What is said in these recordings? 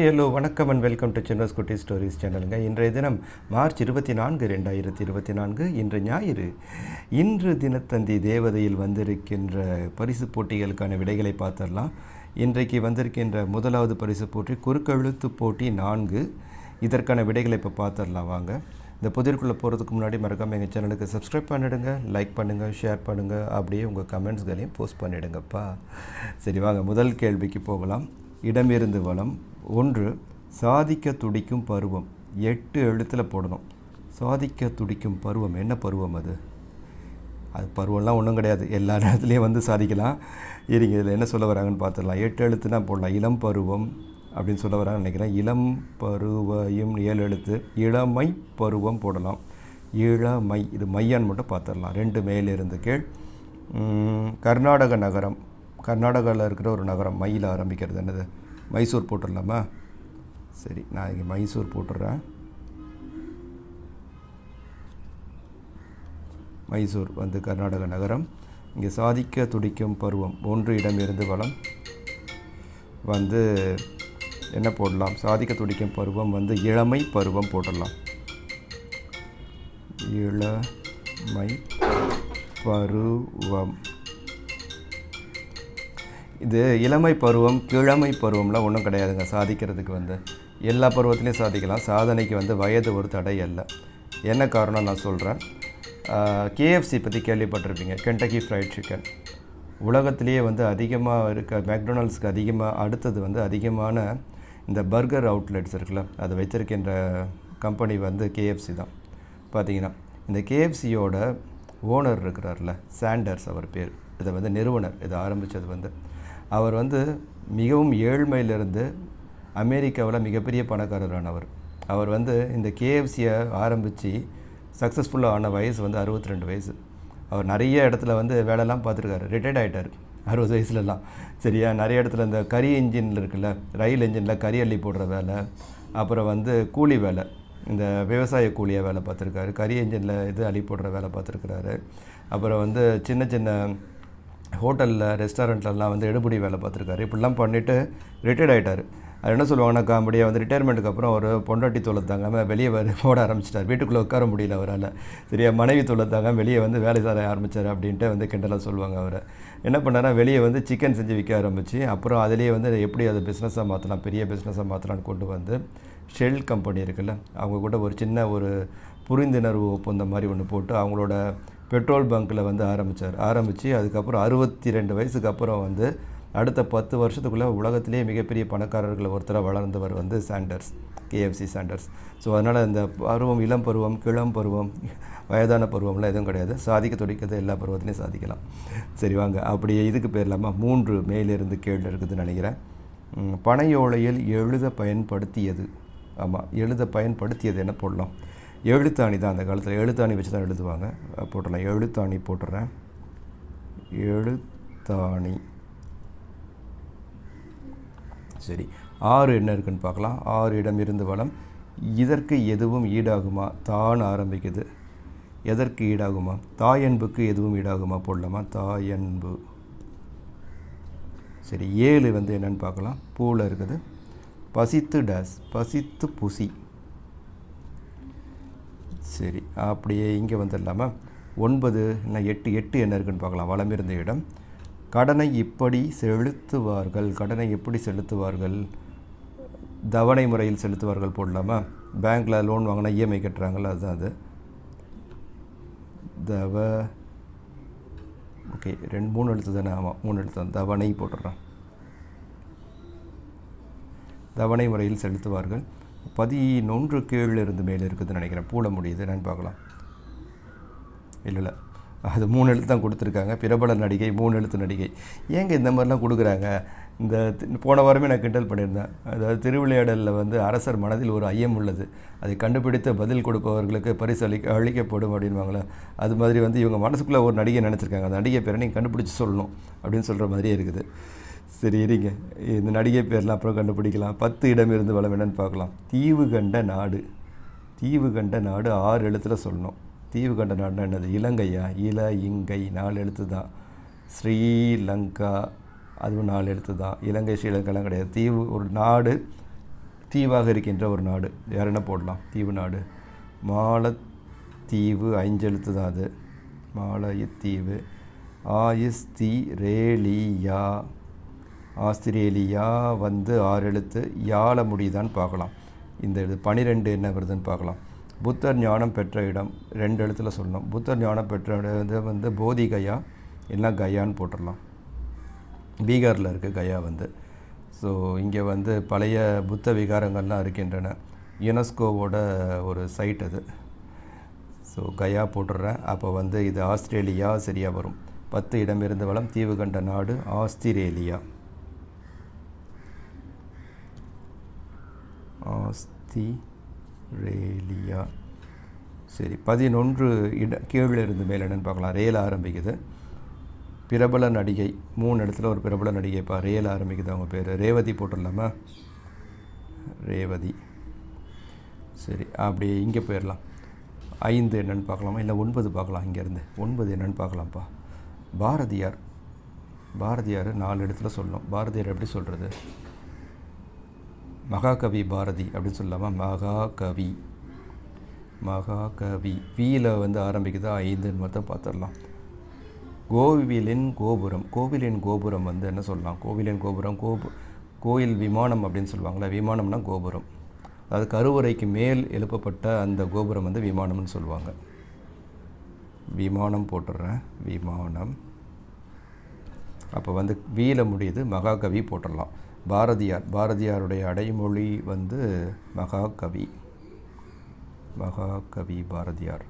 Hello வணக்கம் and welcome to சின்னஸ் குட்டி stories சேனலுங்க இன்றைய தினம் மார்ச் இருபத்தி நான்கு ரெண்டாயிரத்தி இருபத்தி நான்கு இன்று ஞாயிறு. இன்று தினத்தந்தி தேவதையில் வந்திருக்கின்ற பரிசு போட்டிகளுக்கான விடைகளை பார்த்துடலாம். இன்றைக்கு வந்திருக்கின்ற முதலாவது பரிசு போட்டி குறுக்கெழுத்து போட்டி நான்கு. இதற்கான விடைகளை இப்போ பார்த்துடலாம் வாங்க. இந்த புதிர்க்குள்ளே போகிறதுக்கு முன்னாடி மறக்காமல் எங்கள் சேனலுக்கு சப்ஸ்கிரைப் பண்ணிடுங்க லைக் பண்ணுங்கள் ஷேர் பண்ணுங்கள் அப்படியே உங்கள் கமெண்ட்ஸ்களையும் போஸ்ட் பண்ணிடுங்கப்பா. சரி வாங்க முதல் கேள்விக்கு போகலாம். இடமிருந்து வளம் ஒன்று சாதிக்க துடிக்கும் பருவம். எட்டு எழுத்தில் போடணும். சாதிக்க துடிக்கும் பருவம். என்ன பருவம் அது? அது பருவம்லாம் ஒன்றும் கிடையாது. எல்லா நேரத்துலேயும் வந்து சாதிக்கலாம். இருங்க இதில் என்ன சொல்ல வராங்கன்னு பார்த்துடலாம். எட்டு எழுத்துனா போடலாம். இளம் பருவம் அப்படின்னு சொல்ல வராங்கன்னு நினைக்கிறேன். இளம் பருவையும் ஏழு எழுத்து. இளமை பருவம் போடலாம். இளமை. இது மையான்னு மட்டும் பார்த்துடலாம். ரெண்டு மேலிருந்து கீழ். கர்நாடக நகரம். கர்நாடகாவில் இருக்கிற ஒரு நகரம். மயில் ஆரம்பிக்கிறது. என்னது? மைசூர் போட்டுடலாமா? சரி நான் இங்கே மைசூர் போட்டுடுறேன் மைசூர் வந்து கர்நாடக நகரம். இங்கே சாதிக்க துடிக்கும் பருவம் ஒன்று இடமிருந்து வளம். வந்து என்ன போடலாம்? சாதிக்க துடிக்கும் பருவம் வந்து இளமை பருவம் போட்டுடலாம் இளமை பருவம். இது இளமை பருவம் கிழமை பருவம்லாம் ஒன்றும் கிடையாதுங்க. சாதிக்கிறதுக்கு வந்து. எல்லா பருவத்திலையும் சாதிக்கலாம். சாதனைக்கு வந்து வயது ஒரு தடை அல்ல. என்ன காரணம் நான் சொல்கிறேன் கேஎஃப்சி பற்றி கேள்விப்பட்டிருப்பீங்க. கென்டக்கி ஃப்ரைட் சிக்கன் உலகத்திலேயே வந்து அதிகமாக இருக்க மேக்டொனால்ட்ஸ்க்கு அதிகமாக அடுத்தது வந்து அதிகமான இந்த பர்கர் அவுட்லெட்ஸ் இருக்குல்ல அதை வைத்திருக்கின்ற கம்பெனி வந்து கேஎஃப்சி தான். பார்த்தீங்கன்னா இந்த கேஎஃப்சியோட ஓனர் இருக்கிறார்ல சாண்டர்ஸ் அவர் பேர். இதை வந்து நிறுவனர் இதை ஆரம்பித்தது வந்து அவர் வந்து மிகவும் ஏழ்மையிலிருந்து அமெரிக்காவில் மிகப்பெரிய பணக்காரரானவர் அவர். வந்து இந்த கேஎஃப்சியை ஆரம்பித்து சக்ஸஸ்ஃபுல்லாக ஆன வயசு வந்து அறுபத்தி ரெண்டு வயசு. அவர் நிறைய இடத்துல வந்து வேலைலாம் பார்த்துருக்காரு. ரிட்டையர்ட் ஆகிட்டார் அறுபது வயசுலலாம். சரியா? நிறைய இடத்துல இந்த கரி இன்ஜினில் இருக்குல்ல ரயில் இன்ஜினில் கறி அள்ளி போடுற வேலை அப்புறம் வந்து கூலி வேலை இந்த விவசாய கூலியாக வேலை பார்த்துருக்காரு. கரி இன்ஜினில் இது அள்ளி போடுற வேலை பார்த்துருக்குறாரு. அப்புறம் வந்து சின்ன சின்ன ஹோட்டலில் ரெஸ்டாரண்ட்லலாம் வந்து எடுபடி வேலை பார்த்துருக்காரு. இப்படிலாம் பண்ணிவிட்டு ரிட்டையர்ட் ஆகிட்டார் அது என்ன சொல்லுவாங்கன்னா காமெடியாக வந்து ரிட்டையர்மெண்ட்டுக்கு அப்புறம் ஒரு பொண்டாட்டி தொலை தாங்காமல் வெளியே வர ஓட ஆரம்பிச்சிட்டார். வீட்டுக்குள்ளே உட்கார முடியல அவரால். சரியா மனைவி தொலை தாங்க வெளியே வந்து வேலை சார ஆரம்பித்தார் அப்படின்ட்டு வந்து கிண்டலாக சொல்லுவாங்க அவரை. என்ன பண்ணாருன்னா வெளியே வந்து சிக்கன் செஞ்சு விற்க ஆரம்பித்து அப்புறம் அதிலேயே வந்து எப்படி அதை பிஸ்னஸாக மாற்றலாம் பெரிய பிஸ்னஸாக மாற்றலாம்னு கொண்டு வந்து ஷெல் கம்பெனி இருக்குல்ல அவங்க கூட ஒரு சின்ன ஒரு புரிந்துணர்வு ஒப்பந்தம் மாதிரி ஒன்று போட்டு அவங்களோட பெட்ரோல் பங்க்கில் வந்து ஆரம்பித்தார் ஆரம்பித்து அதுக்கப்புறம் அறுபத்தி ரெண்டு வயசுக்கு அப்புறம் வந்து அடுத்த பத்து வருஷத்துக்குள்ளே உலகத்திலேயே மிகப்பெரிய பணக்காரர்கள் ஒருத்தராக வளர்ந்தவர் வந்து சாண்டர்ஸ் கேஎஃப்சி சாண்டர்ஸ். ஸோ அதனால் இந்த பருவம் இளம் பருவம் கிளம் பருவம் வயதான பருவம்லாம் எதுவும் கிடையாது. சாதிக்க துடிக்கிறது எல்லா பருவத்திலையும் சாதிக்கலாம். சரி வாங்க. அப்படியே இதுக்கு பேர் இல்லாமல் மூன்று மேலிருந்து கேள்வி இருக்குதுன்னு நினைக்கிறேன். பனையோலையில் எழுத பயன்படுத்தியது. ஆமாம் எழுத பயன்படுத்தியது என்ன போடலாம்? எழுத்தாணி தான் அந்த காலத்தில். எழுத்தாணி வச்சு தான் எழுதுவாங்க. போட்டுடலாம் எழுத்தாணி போட்டுறேன். எழுத்தாணி. சரி. ஆறு என்ன இருக்குன்னு பார்க்கலாம். ஆறு இடம் இருந்து வளம். இதற்கு எதுவும் ஈடாகுமா? தான் ஆரம்பிக்குது. எதற்கு ஈடாகுமா? தாயன்புக்கு எதுவும் ஈடாகுமா? போடலாமா? தாயன்பு சரி. ஏழு வந்து என்னென்னு பார்க்கலாம். பூவில் இருக்குது. பசித்து டேஸ். பசித்து புசி. சரி அப்படியே இங்கே வந்துடலாமா? ஒன்பது நான் எட்டு எட்டு என்ன இருக்குன்னு பார்க்கலாம். வளம் இருந்த இடம். கடனை இப்படி செலுத்துவார்கள் கடனை எப்படி செலுத்துவார்கள்? தவணை முறையில் செலுத்துவார்கள் போடலாமா? பேங்க்கில் லோன் வாங்கினா இஎம்ஐ கட்டுறாங்கள அதுதான் அது. தவ ஓகே ரெண்டு மூணு எழுத்து தானே? ஆமாம் மூணு எழுத்து தான். தவணை போட்டுடுறான். தவணை முறையில் செலுத்துவார்கள். பதினொன்று கீழ் இருந்து மேலே இருக்குதுன்னு நினைக்கிறேன். பூட முடியுது என்னன்னு பார்க்கலாம். இல்லை இல்லை. அது மூணு எழுத்து தான் கொடுத்துருக்காங்க. பிரபல நடிகை மூணு எழுத்து நடிகை. ஏங்க இந்த மாதிரிலாம் கொடுக்குறாங்க? இந்த போன வாரமே நான் கிண்டல் பண்ணியிருந்தேன். அதாவது திருவிளையாடலில் வந்து அரசர் மனதில் ஒரு ஐயம் உள்ளது. அதை கண்டுபிடித்து பதில் கொடுப்பவர்களுக்கு பரிசு அளி அளிக்கப்படும் அப்படின்வாங்களே அது மாதிரி வந்து இவங்க மனசுக்குள்ளே ஒரு நடிகை நினச்சிருக்காங்க. அந்த நடிகை பேரை நீங்கள் கண்டுபிடிச்சி சொல்லணும் அப்படின்னு சொல்கிற மாதிரியே இருக்குது. சரி இருங்க. இந்த நடிகை பேர்லாம் அப்புறம் கண்டுபிடிக்கலாம். பத்து இடம் இருந்து வளம் என்னன்னு பார்க்கலாம். தீவு கண்ட நாடு. தீவு கண்ட நாடு ஆறு எழுத்தில் சொல்லணும். தீவு கண்ட நாடுனா என்னது? இலங்கையா? இல இங்கை நாலு எழுத்து தான். ஸ்ரீலங்கா அதுவும் நாலு எழுத்து தான். இலங்கை ஸ்ரீலங்காலாம் கிடையாது. தீவு ஒரு நாடு தீவாக இருக்கின்ற ஒரு நாடு. வேறு என்ன போடலாம்? தீவு நாடு. மாலத்தீவு ஐஞ்செழுத்து தான் அது. மாலயத்தீவு. ஆயிஸ்தி ரேலியா. ஆஸ்திரேலியா வந்து ஆறு எழுத்து யாழ முடியுதான்னு பார்க்கலாம். இந்த இது பனிரெண்டு என்ன வருதுன்னு பார்க்கலாம். புத்தர் ஞானம் பெற்ற இடம் ரெண்டு இடத்துல சொல்லணும். புத்தர் ஞானம் பெற்ற இடம் வந்து போதி கயா இல்லைனா கயான்னு போட்டுடலாம். பீகாரில் இருக்குது கயா வந்து. ஸோ இங்கே வந்து பழைய புத்த விகாரங்கள்லாம் இருக்கின்றன. யுனெஸ்கோவோட ஒரு சைட் அது. ஸோ கயா போட்டுடுறேன் அப்போ வந்து இது ஆஸ்திரேலியா சரியாக வரும். பத்து இடமிருந்து வளம் தீவு கண்ட நாடு ஆஸ்திரேலியா. ரேலியா. சரி பதினொன்று இட கீழே இருந்து மேலே என்னென்னு பார்க்கலாம். ரேல ஆரம்பிக்குது. பிரபல நடிகை மூணு இடத்துல ஒரு பிரபல நடிகைப்பா ரேல ஆரம்பிக்குது அவங்க பேர். ரேவதி போட்டுடலாமா? ரேவதி. சரி அப்படியே இங்கே போயிடலாம். ஐந்து என்னன்னு பார்க்கலாமா? இல்லை ஒன்பது பார்க்கலாம் இங்கேருந்து. ஒன்பது என்னன்னு பார்க்கலாம்ப்பா. பாரதியார். பாரதியார் நாலு இடத்துல சொல்லணும். பாரதியார் எப்படி சொல்கிறது மகாகவி பாரதி அப்படின்னு சொல்லாமல் மகாகவி. மகாகவி. வீல வந்து ஆரம்பிக்குது? ஐந்துன்னு மட்டும் பார்த்துடலாம் கோவிலின் கோபுரம். கோவிலின் கோபுரம் வந்து என்ன சொல்லலாம்? கோவிலின் கோபுரம் கோபு கோயில் விமானம் அப்படின்னு சொல்லுவாங்களே விமானம்னா கோபுரம். அதாவது கருவறைக்கு மேல் எழுப்பப்பட்ட அந்த கோபுரம் வந்து விமானம்னு சொல்லுவாங்க. விமானம் போட்டுடுறேன் விமானம். அப்போ வந்து வீல முடியுது மகாகவி போட்டுடலாம் பாரதியார் பாரதியாருடைய அடைமொழி வந்து மகாகவி. மகாகவி பாரதியார்.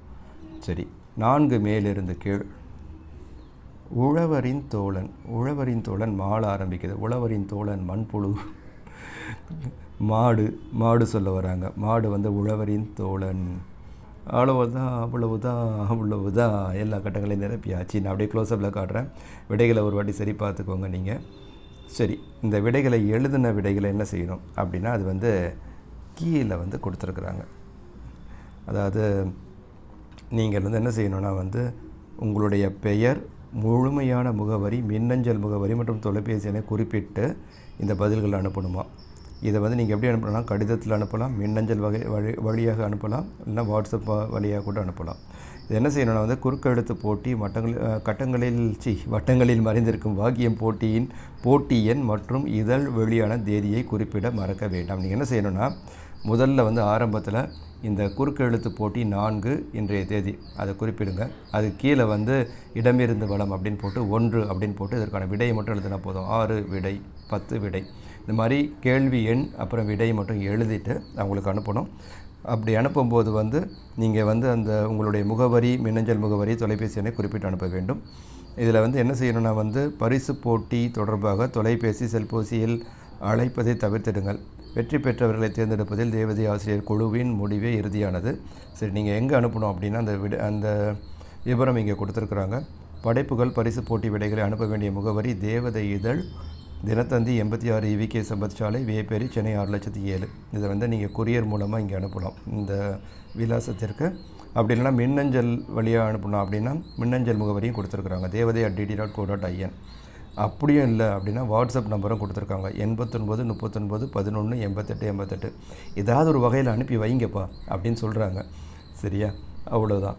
சரி நான்கு மேலிருந்து கீழ். உழவரின் தோழன் உழவரின் தோழன் மாள ஆரம்பிக்குது. உழவரின் தோழன் மண்புழு மாடு மாடு சொல்ல வராங்க. மாடு வந்து உழவரின் தோழன். அவ்வளவுதான் அவ்வளவுதான் அவ்வளவுதான். எல்லா கட்டங்களையும் நிரப்பியாச்சு. நான் அப்படியே க்ளோஸ்அப்பில் காட்டுறேன். விடைகளை ஒரு வாட்டி சரி பார்த்துக்கோங்க நீங்கள் சரி இந்த விடைகளை எழுதின விடைகளை என்ன செய்யணும் அப்படின்னா அது வந்து கீழே வந்து கொடுத்துருக்குறாங்க. அதாவது நீங்கள் வந்து என்ன செய்யணும்னா வந்து உங்களுடைய பெயர் முழுமையான முகவரி மின்னஞ்சல் முகவரி மற்றும் தொலைபேசி எண்ணை குறிப்பிட்டு இந்த பதில்கள் அனுப்பணுமா? இதை வந்து நீங்கள் எப்படி அனுப்பலாம் கடிதத்தில் அனுப்பலாம் மின்னஞ்சல் வகை வழி வழியாக அனுப்பலாம் இல்லைனா வாட்ஸ்அப் வழியாக கூட அனுப்பலாம். இது என்ன செய்யணும்னா வந்து குறுக்கெழுத்து போட்டி மட்டங்கள் கட்டங்களில் சி வட்டங்களில் மறைந்திருக்கும் வாக்கியம் போட்டியின் போட்டி எண் மற்றும் இதழ் வெளியான தேதியை குறிப்பிட மறக்க வேண்டாம். நீங்கள் என்ன செய்யணும்னா முதல்ல வந்து ஆரம்பத்தில் இந்த குறுக்கெழுத்து போட்டி நான்கு இன்றைய தேதி அதை குறிப்பிடுங்க. அது கீழே வந்து இடமிருந்து வளம் அப்படின்னு போட்டு ஒன்று அப்படின்னு போட்டு இதற்கான விடையை மட்டும் எழுதினா போதும். ஆறு விடை பத்து விடை. இந்த மாதிரி கேள்வி எண் அப்புறம் விடை மட்டும் எழுதிட்டு அவங்களுக்கு அனுப்பணும். அப்படி அனுப்பும்போது வந்து நீங்கள் வந்து அந்த உங்களுடைய முகவரி மின்னஞ்சல் முகவரி தொலைபேசி எண்ணை குறிப்பிட்டு அனுப்ப வேண்டும். இதில் வந்து என்ன செய்யணும்னா வந்து பரிசு போட்டி தொடர்பாக தொலைபேசி செல்போசியில் அழைப்பதை தவிர்த்திடுங்கள். வெற்றி பெற்றவர்களை தேர்ந்தெடுப்பதில் தேவதை ஆசிரியர் குழுவின் முடிவே இறுதியானது. சரி நீங்கள் எங்கே அனுப்பணும் அப்படின்னா அந்த விட அந்த விவரம் இங்கே கொடுத்துருக்குறாங்க. படைப்புகள் பரிசு போட்டி விடைகளை அனுப்ப வேண்டிய முகவரி தேவதை இதழ் தினத்தந்தி எண்பத்தி ஆறு இவிகே சம்பத் சாலை வேப்பேரி சென்னை ஆறு லட்சத்தி ஏழு. இதை வந்து நீங்கள் கொரியர் மூலமாக இங்கே அனுப்பலாம். இந்த விலாசத்திற்கு. அப்படி இல்லைன்னா மின்னஞ்சல் வழியாக அனுப்பணும் அப்படின்னா மின்னஞ்சல் முகவரியும் கொடுத்துருக்குறாங்க. Devathai at DD dot co dot IN அப்படியும் இல்லை அப்படின்னா வாட்ஸ்அப் நம்பரும் கொடுத்துருக்காங்க. எண்பத்தொன்பது முப்பத்தொன்பது பதினொன்று எண்பத்தெட்டு எண்பத்தெட்டு. ஏதாவது ஒரு வகையில் அனுப்பி வைங்கப்பா அப்படின்னு சொல்கிறாங்க சரியா? அவ்வளோதான்